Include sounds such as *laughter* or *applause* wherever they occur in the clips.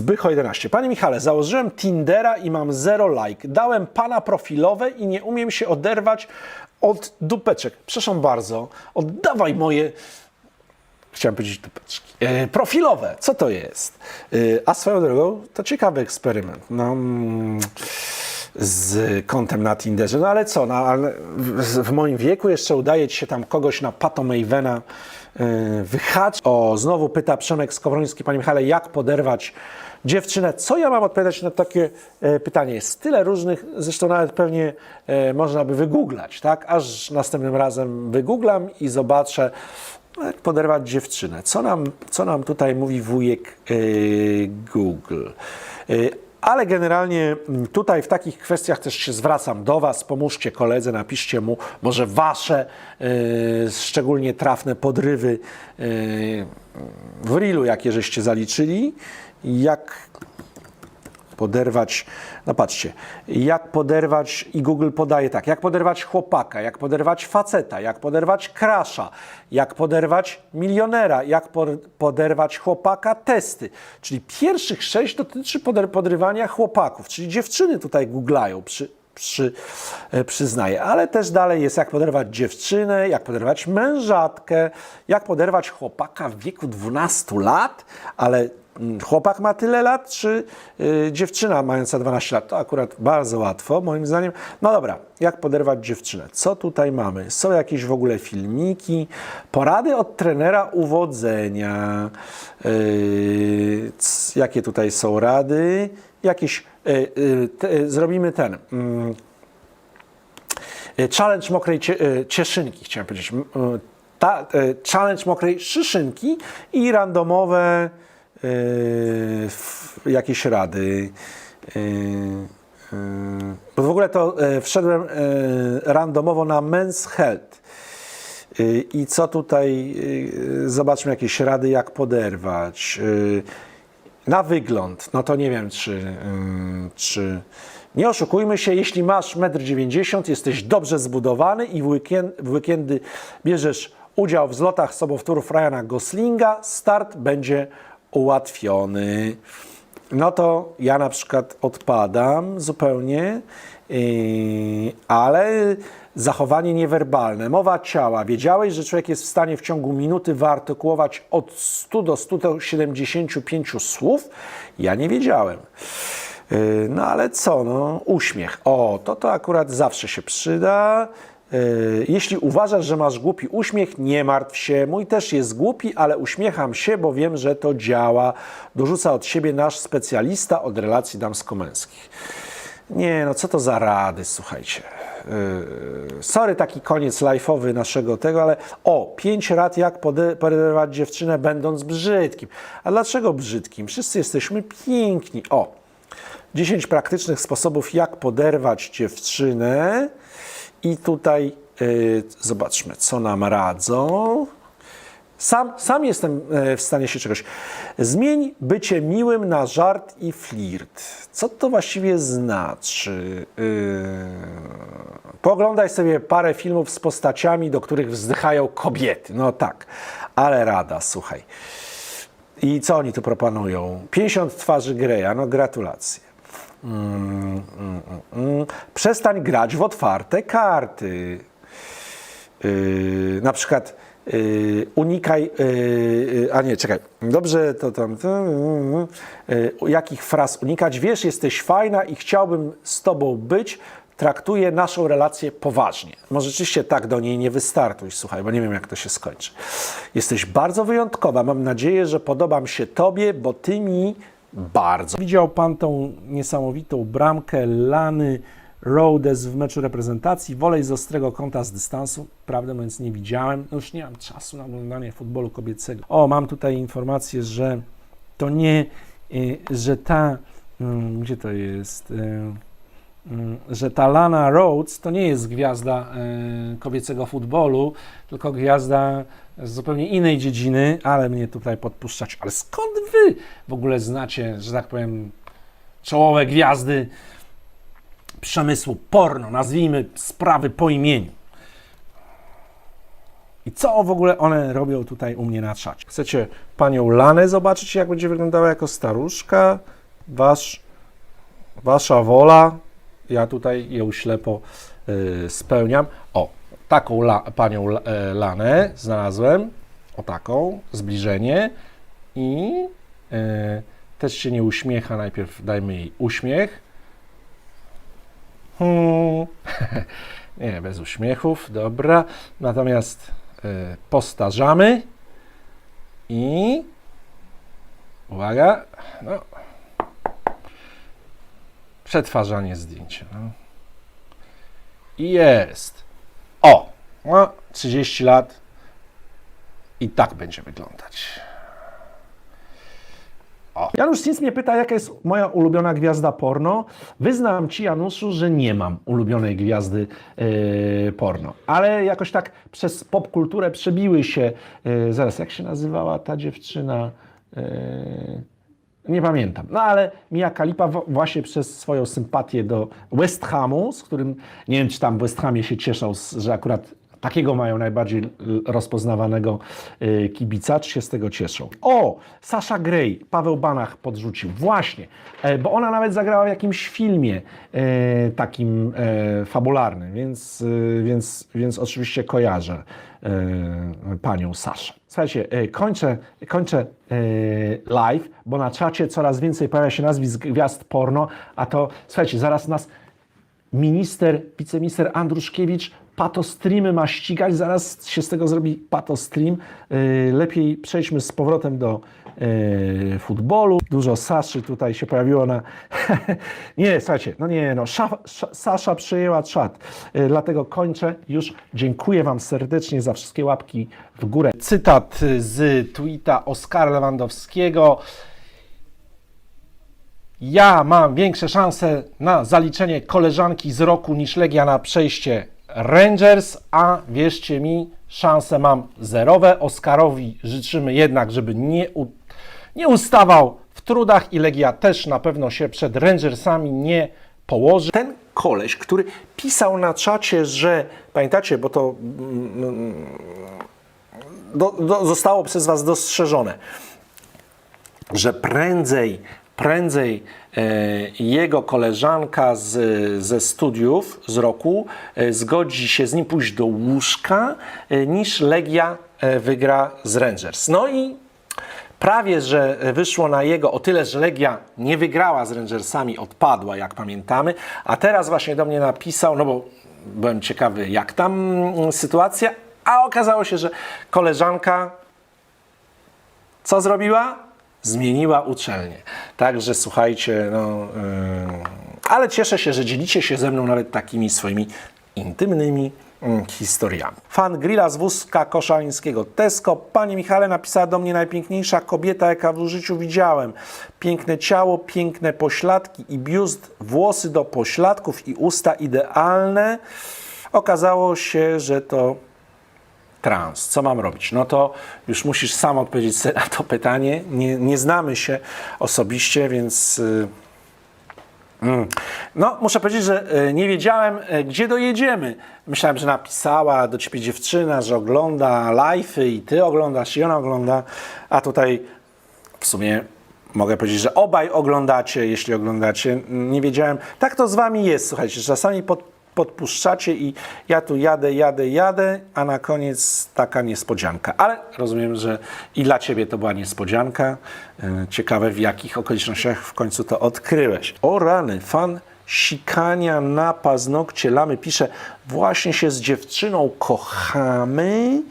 Zbycho 11. Panie Michale, założyłem Tindera i mam zero like. Dałem pana profilowe i nie umiem się oderwać od dupeczek. Przepraszam bardzo, oddawaj moje chciałem powiedzieć dupeczki. E, profilowe, co to jest? E, a swoją drogą, to ciekawy eksperyment. No, mm, z kontem na Tinderze. No ale co, no, ale w, w moim wieku jeszcze udaje ci się tam kogoś na Pato Mavena e, wychać. O, znowu pyta Przemek Skowroński, panie Michale, jak poderwać dziewczynę? Co ja mam odpowiadać na takie e, pytanie? Jest tyle różnych, zresztą nawet pewnie e, można by wygooglać, tak? Aż następnym razem wygooglam i zobaczę, no, jak poderwać dziewczynę. Co nam, co nam tutaj mówi wujek yy, Google? Ale generalnie mm, tutaj w takich kwestiach też się zwracam do Was. Pomóżcie koledze, napiszcie mu może Wasze szczególnie trafne podrywy yy, w reelu, jakie żeście zaliczyli. Jak poderwać, no patrzcie, jak poderwać, i Google podaje tak, jak poderwać chłopaka, jak poderwać faceta, jak poderwać krasza, jak poderwać milionera, jak po- poderwać chłopaka, testy. Czyli pierwszych sześć dotyczy podrywania chłopaków, czyli dziewczyny tutaj googlają przy, przy, e, przyznaję, ale też dalej jest jak poderwać dziewczynę, jak poderwać mężatkę, jak poderwać chłopaka w wieku 12 lat, ale chłopak ma tyle lat, czy y, dziewczyna mająca 12 lat? To akurat bardzo łatwo, moim zdaniem. No dobra, jak poderwać dziewczynę? Co tutaj mamy? Są jakieś w ogóle filmiki, porady od trenera uwodzenia. C- jakie tutaj są rady? Jakieś, y, y, y, zrobimy ten. mm, y, Challenge mokrej cie, y, cieszynki, chciałem powiedzieć. Y, Ta, y, challenge mokrej szyszynki i randomowe y, f- jakieś rady. Y, y, Bo w ogóle to wszedłem randomowo na Men's Health. I co tutaj, zobaczmy jakieś rady, jak poderwać. Na wygląd, no to nie wiem, czy, czy... Nie oszukujmy się, jeśli masz 1,90 m, jesteś dobrze zbudowany i w, weekend, w weekendy bierzesz udział w zlotach sobowtórów Ryana Goslinga, start będzie ułatwiony. No to ja na przykład odpadam zupełnie, yy, ale zachowanie niewerbalne, mowa ciała. Wiedziałeś, że człowiek jest w stanie w ciągu minuty wyartykułować od 100 do 175 słów? Ja nie wiedziałem. Yy, No ale co, no uśmiech. O, to to akurat zawsze się przyda. Yy, Jeśli uważasz, że masz głupi uśmiech, nie martw się. Mój też jest głupi, ale uśmiecham się, bo wiem, że to działa. Dorzuca od siebie nasz specjalista od relacji damsko-męskich. Nie, no co to za rady, słuchajcie. Yy, sorry, taki koniec live'owy naszego tego, ale o, pięć rad, jak poderwać dziewczynę będąc brzydkim. A dlaczego brzydkim? Wszyscy jesteśmy piękni. O, 10 praktycznych sposobów, jak poderwać dziewczynę. I tutaj yy, zobaczmy, co nam radzą. Sam, sam jestem e, w stanie się czegoś. Zmień bycie miłym na żart i flirt. Co to właściwie znaczy? Yy... Pooglądaj sobie parę filmów z postaciami, do których wzdychają kobiety. No tak, ale rada, słuchaj. I co oni tu proponują? 50 twarzy Greya, no gratulacje. Mm, mm, mm. Przestań grać w otwarte karty. Yy, na przykład yy, unikaj, yy, yy, a nie, czekaj, dobrze, to tam, yy, jakich fraz unikać? Wiesz, jesteś fajna i chciałbym z tobą być, traktuję naszą relację poważnie. Może rzeczywiście tak do niej nie wystartuj, słuchaj, bo nie wiem, jak to się skończy. Jesteś bardzo wyjątkowa, mam nadzieję, że podobam się tobie, bo ty mi bardzo. Widział pan tą niesamowitą bramkę Lany Rhodes w meczu reprezentacji. Wolej z ostrego kąta z dystansu. Prawdę mówiąc, nie widziałem. No już nie mam czasu na oglądanie futbolu kobiecego. O, mam tutaj informację, że to nie, y, że ta, mm, gdzie to jest, y, że ta Lana Rhodes to nie jest gwiazda y, kobiecego futbolu, tylko gwiazda z zupełnie innej dziedziny, ale mnie tutaj podpuszczać. Ale skąd wy w ogóle znacie, że tak powiem, czołowe gwiazdy przemysłu porno, nazwijmy sprawy po imieniu. I co w ogóle one robią tutaj u mnie na czacie? Chcecie panią Lanę zobaczyć, jak będzie wyglądała jako staruszka? Wasz, wasza wola. Ja tutaj ją ślepo y, spełniam. O, taką la, panią e, Lanę znalazłem. O taką, zbliżenie. I y, też się nie uśmiecha. Najpierw dajmy jej uśmiech. Hmm. *laughs* Nie, bez uśmiechów, dobra. Natomiast y, postarzamy i uwaga, no, przetwarzanie zdjęcia. No. I jest. O, no, 30 lat i tak będzie wyglądać. Janusz Cins mnie pyta, jaka jest moja ulubiona gwiazda porno. Wyznam Ci, Januszu, że nie mam ulubionej gwiazdy yy, porno. Ale jakoś tak przez popkulturę przebiły się... Yy, zaraz, jak się nazywała ta dziewczyna? Yy, nie pamiętam. No ale Mia Khalifa w- właśnie przez swoją sympatię do West Hamu, z którym nie wiem, czy tam w West Hamie się cieszą, z- że akurat takiego mają najbardziej rozpoznawanego y, kibica, czy się z tego cieszą. O! Sasha Grey, Paweł Banach podrzucił. Właśnie, e, bo ona nawet zagrała w jakimś filmie e, takim e, fabularnym, więc, więc, więc oczywiście kojarzę panią Saszę. Słuchajcie, kończę, kończę live, bo na czacie coraz więcej pojawia się nazwisk gwiazd porno, a to, słuchajcie, zaraz nas minister, wiceminister Andruszkiewicz patostreamy ma ścigać, zaraz się z tego zrobi patostream. Yy, Lepiej przejdźmy z powrotem do yy, futbolu. Dużo Saszy tutaj się pojawiło na... *laughs* nie, słuchajcie, no nie, no, Sza, Sza, Sasza przyjęła czat. Yy, Dlatego kończę już. Dziękuję Wam serdecznie za wszystkie łapki w górę. Cytat z tweeta Oskara Lewandowskiego. Ja mam większe szanse na zaliczenie koleżanki z roku niż Legia na przejście Rangers, a wierzcie mi, szanse mam zerowe. Oskarowi życzymy jednak, żeby nie, u, nie ustawał w trudach i Legia też na pewno się przed Rangersami nie położy. Ten koleś, który pisał na czacie, że pamiętacie, bo to mm, do, do, zostało przez Was dostrzeżone, że prędzej, prędzej e, jego koleżanka z, ze studiów z roku e, zgodzi się z nim pójść do łóżka, e, niż Legia wygra z Rangers. No i prawie, że wyszło na jego o tyle, że Legia nie wygrała z Rangersami, odpadła, jak pamiętamy, a teraz właśnie do mnie napisał, no bo byłem ciekawy, jak tam mm, sytuacja, a okazało się, że koleżanka co zrobiła? Zmieniła uczelnię. Także słuchajcie, no, yy, ale cieszę się, że dzielicie się ze mną nawet takimi swoimi intymnymi mm, historiami. Fan grilla z wózka koszalińskiego Tesco. Panie Michale, napisała do mnie najpiękniejsza kobieta, jaka w życiu widziałem. Piękne ciało, piękne pośladki i biust, włosy do pośladków i usta idealne. Okazało się, że to trans. Co mam robić? No to już musisz sam odpowiedzieć na to pytanie. Nie, nie znamy się osobiście, więc. y, mm. No, muszę powiedzieć, że y, nie wiedziałem, y, gdzie dojedziemy. Myślałem, że napisała do ciebie dziewczyna, że ogląda live'y i ty oglądasz, i ona ogląda, a tutaj w sumie mogę powiedzieć, że obaj oglądacie, jeśli oglądacie. Nie wiedziałem. Tak to z wami jest, słuchajcie, czasami pod, podpuszczacie i ja tu jadę, jadę, jadę, a na koniec taka niespodzianka. Ale rozumiem, że i dla ciebie to była niespodzianka. E, Ciekawe, w jakich okolicznościach w końcu to odkryłeś. O rany, fan sikania na paznokcie lamy pisze, właśnie się z dziewczyną kochamy.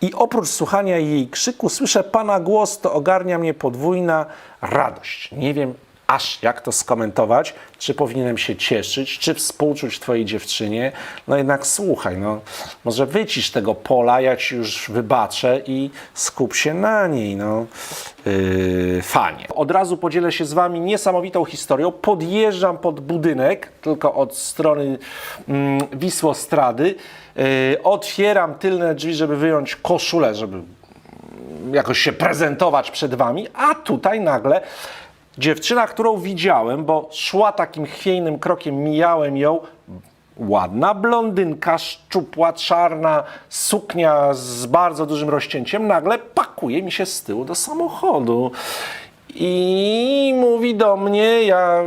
I oprócz słuchania jej krzyku, słyszę pana głos, to ogarnia mnie podwójna radość. Nie wiem aż jak to skomentować, czy powinienem się cieszyć, czy współczuć twojej dziewczynie. No jednak słuchaj, no może wycisz tego pola, ja ci już wybaczę i skup się na niej, no. Yy, fanie. Od razu podzielę się z wami niesamowitą historią. Podjeżdżam pod budynek, tylko od strony mm, Wisłostrady. Yy, otwieram tylne drzwi, żeby wyjąć koszulę, żeby jakoś się prezentować przed wami, a tutaj nagle dziewczyna, którą widziałem, bo szła takim chwiejnym krokiem, mijałem ją, ładna blondynka, szczupła, czarna, suknia z bardzo dużym rozcięciem, nagle pakuje mi się z tyłu do samochodu. I mówi do mnie, ja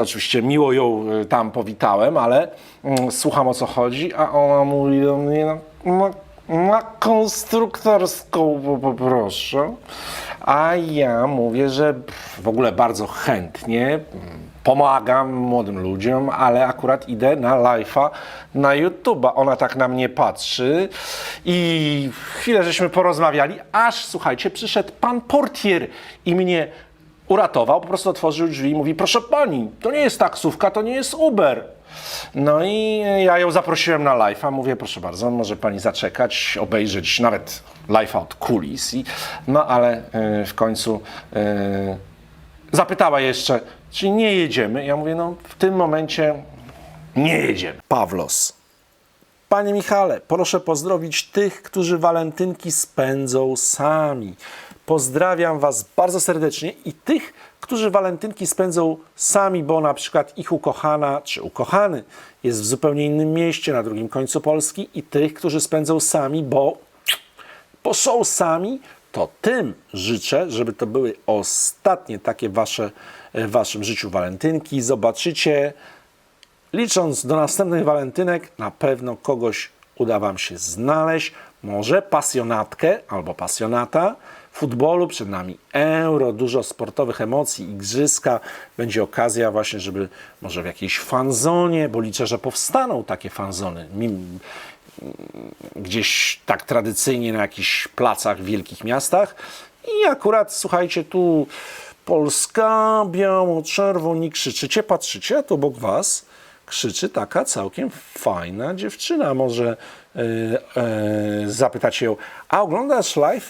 oczywiście miło ją y, tam powitałem, ale mm, słucham o co chodzi, a ona mówi do mnie, no, na, na konstruktorską po- poproszę. A ja mówię, że w ogóle bardzo chętnie pomagam młodym ludziom, ale akurat idę na live'a na YouTube'a. Ona tak na mnie patrzy i chwilę żeśmy porozmawiali, aż słuchajcie, przyszedł pan portier i mnie uratował, po prostu otworzył drzwi i mówi, proszę pani, to nie jest taksówka, to nie jest Uber. No i ja ją zaprosiłem na live'a, mówię, proszę bardzo, może pani zaczekać, obejrzeć nawet live'a od kulis. I, no ale y, w końcu y, zapytała jeszcze, czy nie jedziemy. Ja mówię, no w tym momencie nie jedziemy. Pawlos. Panie Michale, proszę pozdrowić tych, którzy walentynki spędzą sami. Pozdrawiam Was bardzo serdecznie i tych, którzy walentynki spędzą sami, bo na przykład ich ukochana czy ukochany jest w zupełnie innym mieście na drugim końcu Polski i tych, którzy spędzą sami, bo bo są sami, to tym życzę, żeby to były ostatnie takie wasze w waszym życiu walentynki. Zobaczycie, licząc do następnych walentynek, na pewno kogoś uda wam się znaleźć. Może pasjonatkę albo pasjonata futbolu, przed nami euro, dużo sportowych emocji, igrzyska. Będzie okazja właśnie, żeby może w jakiejś fanzonie, bo liczę, że powstaną takie fanzony. Gdzieś tak tradycyjnie na jakichś placach w wielkich miastach. I akurat, słuchajcie, tu Polska biało-czerwoni krzyczycie, patrzycie, tu obok was krzyczy taka całkiem fajna dziewczyna. Może e, e, zapytacie ją, a oglądasz live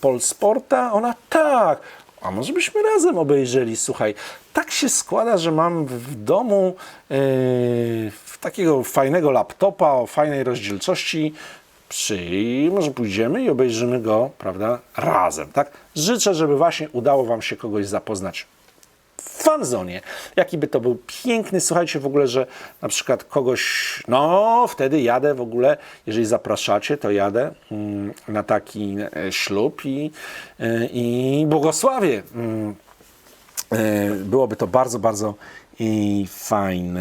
Polsporta? Ona tak. A może byśmy razem obejrzeli? Słuchaj, tak się składa, że mam w domu e, takiego fajnego laptopa o fajnej rozdzielczości. Przyjrzyj, może pójdziemy i obejrzymy go, prawda, razem, tak? Życzę, żeby właśnie udało Wam się kogoś zapoznać fanzonie. Jaki by to był piękny, słuchajcie w ogóle, że na przykład kogoś, no wtedy jadę w ogóle, jeżeli zapraszacie, to jadę mm, na taki e, ślub i, e, i błogosławię. Mm, e, byłoby to bardzo, bardzo i fajne.